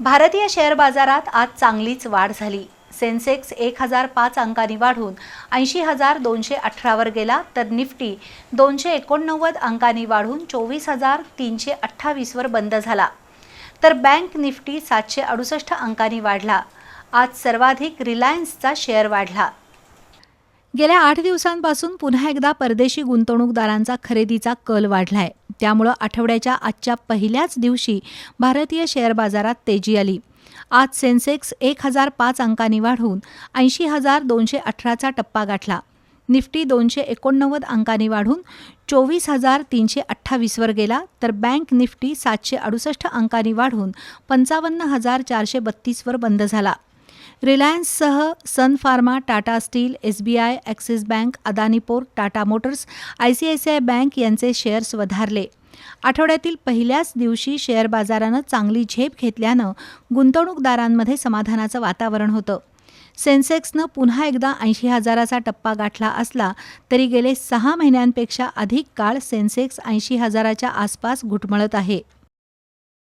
भारतीय शेअर बाजारात आज चांगलीच वाढ झाली. सेन्सेक्स एक हजार पाच अंकांनी वाढून ऐंशी हजार दोनशे अठरावर गेला तर निफ्टी दोनशे एकोणनव्वद अंकांनी वाढून चोवीस हजार तीनशे अठ्ठावीसवर बंद झाला. तर बँक निफ्टी सातशे अडुसष्ट अंकांनी वाढला. आज सर्वाधिक रिलायन्सचा शेअर वाढला. गेल्या आठ दिवसांपासून पुन्हा एकदा परदेशी गुंतवणूकदारांचा खरेदीचा कल वाढलाय. त्यामुळं आठवड्याच्या आजच्या पहिल्याच दिवशी भारतीय शेअर बाजारात तेजी आली. आज सेन्सेक्स एक हजार पाच अंकांनी वाढून ऐंशी हजार दोनशे अठराचा टप्पा गाठला. निफ्टी दोनशे एकोणनव्वद अंकांनी वाढून चोवीस हजार तीनशे अठ्ठावीसवर गेला तर बँक निफ्टी सातशे अडुसष्ट अंकांनी वाढून पंचावन्न हजार चारशे बत्तीसवर बंद झाला. रिलायन्ससह Sun Pharma Tata steel S B I Axis bank Adani port Tata motors I C I C I bank यांचे शेअर्स वधारले. आठवड्यातील पहिल्याच दिवशी शेअर बाजारानं चांगली झेप घेतल्यानं गुंतवणूकदारांमध्ये समाधानाचं वातावरण होतं. सेन्सेक्सनं पुन्हा एकदा ऐंशी हजाराचा टप्पा गाठला असला तरी गेले सहा महिन्यांपेक्षा अधिक काळ सेन्सेक्स ऐंशी हजाराच्या आसपास घुटमळत आहे.